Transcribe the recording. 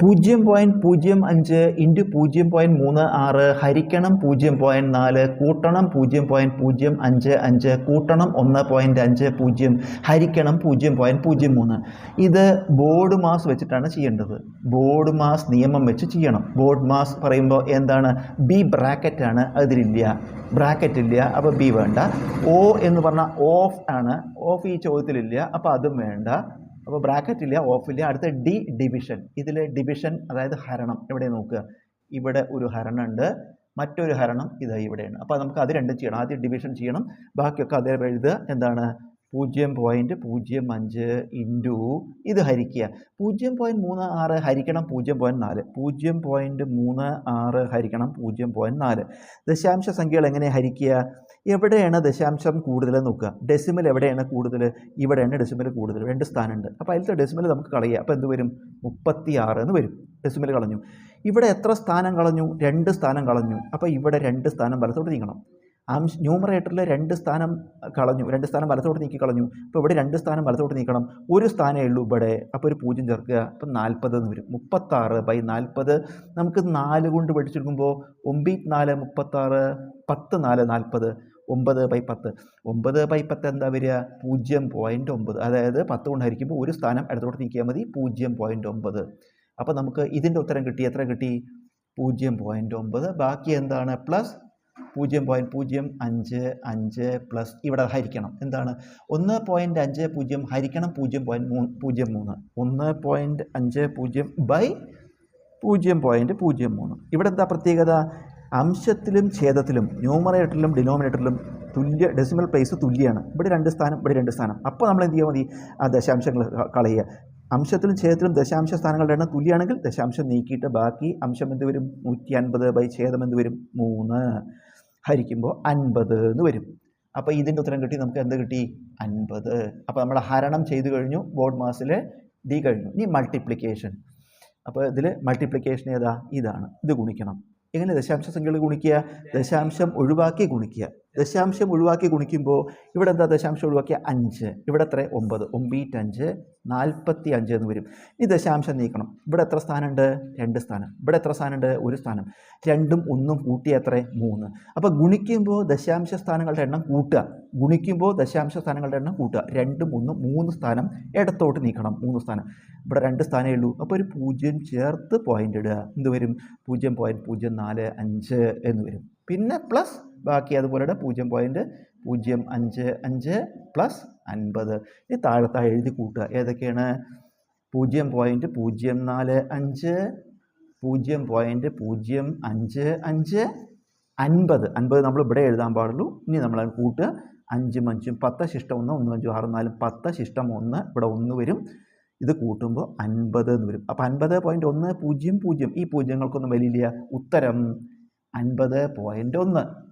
പൂജ്യം പോയിന്റ് പൂജ്യം അഞ്ച് ഇന്റു പൂജ്യം പോയിന്റ് മൂന്ന് ആറ് ഹരിക്കണം പൂജ്യം പോയിന്റ് നാല് കൂട്ടണം പൂജ്യം പോയിന്റ് പൂജ്യം അഞ്ച് അഞ്ച് കൂട്ടണം ഒന്ന് പോയിന്റ് അഞ്ച് പൂജ്യം ഹരിക്കണം പൂജ്യം പോയിന്റ് പൂജ്യം മൂന്ന്. ഇത് ബോർഡ് മാസ് വെച്ചിട്ടാണ് ചെയ്യേണ്ടത്. ബോർഡ് മാസ് നിയമം വെച്ച് ചെയ്യണം. ബോർഡ് മാസ് പറയുമ്പോൾ എന്താണ്? ബി ബ്രാക്കറ്റാണ് അതിലില്ല. ബ്രാക്കറ്റ് ഇല്ല അപ്പോൾ ബി വേണ്ട. ഓ എന്ന് പറഞ്ഞാൽ ഓഫ് ആണ്. ഓഫ് ഈ ചോദ്യത്തിലില്ല അപ്പോൾ അതും വേണ്ട. അപ്പോൾ ബ്രാക്കറ്റ് ഇല്ല ഓഫ് ഇല്ല. അടുത്ത ഡി ഡിവിഷൻ ഇതിൽ ഡിവിഷൻ അതായത് ഹരണം എവിടെ നോക്കുക? ഇവിടെ ഒരു ഹരണമുണ്ട് മറ്റൊരു ഹരണം ഇത് ഇവിടെയാണ്. അപ്പോൾ നമുക്ക് അത് രണ്ടും ചെയ്യണം. ആദ്യം ഡിവിഷൻ ചെയ്യണം. ബാക്കിയൊക്കെ അതേ എഴുതുക. എന്താണ്? പൂജ്യം പോയിന്റ് പൂജ്യം അഞ്ച് ഇന്റു ഇത് ഹരിക്കുക. പൂജ്യം പോയിന്റ് മൂന്ന് ആറ് ഹരിക്കണം പൂജ്യം പോയിന്റ് നാല്. പൂജ്യം പോയിന്റ് മൂന്ന് ആറ് ഹരിക്കണം പൂജ്യം പോയിന്റ് നാല്. ദശാംശ സംഖ്യകൾ എങ്ങനെ ഹരിക്കുക? എവിടെയാണ് ദശാംശം കൂടുതൽ നോക്കുക. ഡെസിമൽ എവിടെയാണ് കൂടുതൽ? ഇവിടെയാണ് ഡെസിമൽ കൂടുതൽ. രണ്ട് സ്ഥാനമുണ്ട്. അപ്പോൾ അതിലത്തെ ഡെസിമൽ നമുക്ക് കളയുക അപ്പോൾ എന്ത് വരും? മുപ്പത്തി ആറ് എന്ന് വരും. ഡെസിമൽ കളഞ്ഞു. ഇവിടെ എത്ര സ്ഥാനം കളഞ്ഞു? രണ്ട് സ്ഥാനം കളഞ്ഞു. അപ്പോൾ ഇവിടെ രണ്ട് സ്ഥാനം വലത്തോട്ട് നീക്കണം അംശ ന്യൂമറേറ്ററിൽ രണ്ട് സ്ഥാനം കളഞ്ഞു. രണ്ട് സ്ഥാനം വലത്തോട്ട് നീക്കി കളഞ്ഞു. അപ്പോൾ ഇവിടെ രണ്ട് സ്ഥാനം വലത്തോട്ട് നീക്കണം. ഒരു സ്ഥാനമേ ഉള്ളൂ ഇവിടെ. അപ്പോൾ ഒരു പൂജ്യം ചേർക്കുക. അപ്പം നാൽപ്പത് എന്ന് വരും. മുപ്പത്താറ് ബൈ നാൽപ്പത്. നമുക്ക് നാല് കൊണ്ട് പഠിച്ചെടുക്കുമ്പോൾ ഒമ്പത് നാല് മുപ്പത്താറ് പത്ത് നാല് നാൽപ്പത്. ഒമ്പത് ബൈ പത്ത്. ഒമ്പത് ബൈ പത്ത് എന്താ വരിക? പൂജ്യം പോയിന്റ് ഒമ്പത്. അതായത് പത്ത് കൊണ്ട് ഹരിക്കുമ്പോൾ ഒരു സ്ഥാനം അടുത്തോട്ട് നീക്കിയാൽ മതി. പൂജ്യം പോയിന്റ് ഒമ്പത്. അപ്പോൾ നമുക്ക് ഇതിന്റെ ഉത്തരം കിട്ടി. എത്ര കിട്ടി? പൂജ്യം പോയിന്റ് ഒമ്പത്. ബാക്കി എന്താണ്? പ്ലസ് പൂജ്യം പോയിന്റ് പൂജ്യം അഞ്ച് അഞ്ച് പ്ലസ് ഇവിടെ ഹരിക്കണം. എന്താണ്? ഒന്ന് പോയിന്റ് അഞ്ച് പൂജ്യം ഹരിക്കണം. പൂജ്യം പോയിന്റ് മൂന്ന് പൂജ്യം മൂന്ന്. ഒന്ന് പോയിന്റ് അഞ്ച് പൂജ്യം ബൈ പൂജ്യം പോയിന്റ് പൂജ്യം മൂന്ന്. ഇവിടെ എന്താ പ്രത്യേകത? അംശത്തിലും ഛേദത്തിലും ന്യൂമറേറ്ററിലും ഡിനോമിനേറ്ററിലും തുല്യ ഡെസിമൽ പ്ലേസ് തുല്യമാണ് ഇവിടെ രണ്ട് സ്ഥാനം ഇവിടെ രണ്ട് സ്ഥാനം. അപ്പോൾ നമ്മൾ എന്ത് ചെയ്യാൽ മതി? ആ ദശാംശങ്ങൾ കളയുക. അംശത്തിലും ഛേദത്തിലും ദശാംശ സ്ഥാനങ്ങളുടെ എണ്ണം തുല്യമാണെങ്കിൽ ദശാംശം നീക്കിയിട്ട് ബാക്കി അംശം എന്ത് വരും? നൂറ്റി അൻപത് ബൈ ഛേദം എന്ത് വരും? മൂന്ന്. ഹരിക്കുമ്പോൾ അൻപത് എന്ന് വരും. അപ്പോൾ ഇതിന്റെ ഉത്തരം കിട്ടി. നമുക്ക് എന്ത് കിട്ടി? അൻപത്. അപ്പോൾ നമ്മൾ ഹരണം ചെയ്തു കഴിഞ്ഞു. ബോർഡ് മാസിൽ ഡി കഴിഞ്ഞു. ഇനി മൾട്ടിപ്ലിക്കേഷൻ അപ്പോൾ ഇതിൽ മൾട്ടിപ്ലിക്കേഷൻ ഏതാ? ഇതാണ്. ഇത് ഗുണിക്കണം. എങ്ങനെ ദശാംശ സംഖ്യകൾ ഗുണിക്കുക? ദശാംശം ഒഴിവാക്കി ഗുണിക്കുക. ദശാംശം ഒഴിവാക്കി ഗുണിക്കുമ്പോൾ ഇവിടെ എന്താ ദശാംശം ഒഴിവാക്കിയ? അഞ്ച്. ഇവിടെ എത്ര ഒമ്പത്. ഒമ്പീറ്റ് അഞ്ച് നാൽപ്പത്തി അഞ്ച് എന്ന് വരും. ഈ ദശാംശം നീക്കണം. ഇവിടെ എത്ര സ്ഥാനമുണ്ട്? രണ്ട് സ്ഥാനം. ഇവിടെ എത്ര സ്ഥാനമുണ്ട്? ഒരു സ്ഥാനം. രണ്ടും ഒന്നും കൂട്ടിയ എത്ര മൂന്ന്. അപ്പോൾ ഗുണിക്കുമ്പോൾ ദശാംശ സ്ഥാനങ്ങളുടെ എണ്ണം കൂട്ടുക. ഗുണിക്കുമ്പോൾ ദശാംശ സ്ഥാനങ്ങളുടെ എണ്ണം കൂട്ടുക. രണ്ടും ഒന്നും മൂന്ന് സ്ഥാനം ഇടത്തോട്ട് നീക്കണം. മൂന്ന് സ്ഥാനം. ഇവിടെ രണ്ട് സ്ഥാനമേ ഉള്ളൂ. അപ്പോൾ ഒരു പൂജ്യം ചേർത്ത് പോയിന്റ് ഇടുക. എന്ത് വരും? പൂജ്യം പോയിന്റ് പൂജ്യം നാല് അഞ്ച് എന്ന് വരും. പിന്നെ പ്ലസ് ബാക്കി അതുപോലെ പൂജ്യം പോയിന്റ് പൂജ്യം അഞ്ച് അഞ്ച് പ്ലസ് അൻപത്. ഈ താഴത്തെ എഴുതി കൂട്ടുക. ഏതൊക്കെയാണ്? പൂജ്യം പോയിന്റ് പൂജ്യം നാല് അഞ്ച് പൂജ്യം പോയിന്റ് പൂജ്യം അഞ്ച് അഞ്ച് അൻപത്. അൻപത് നമ്മൾ ഇവിടെ എഴുതാൻ പാടുള്ളൂ. ഇനി നമ്മൾ കൂട്ടുക. അഞ്ചും അഞ്ചും പത്ത് ശിഷ്ടം ഒന്ന് ഒന്നും അഞ്ചും ആറ് നാലും പത്ത് ശിഷ്ടം ഒന്ന് ഇവിടെ ഒന്ന് വരും. ഇത് കൂട്ടുമ്പോൾ അൻപത് എന്ന് വരും. അപ്പോൾ അൻപത് പോയിന്റ് ഒന്ന് പൂജ്യം പൂജ്യം. ഈ പൂജ്യങ്ങൾക്കൊന്നും വലിയ ഉത്തരം അൻപത് പോയിന്റ് ഒന്ന്.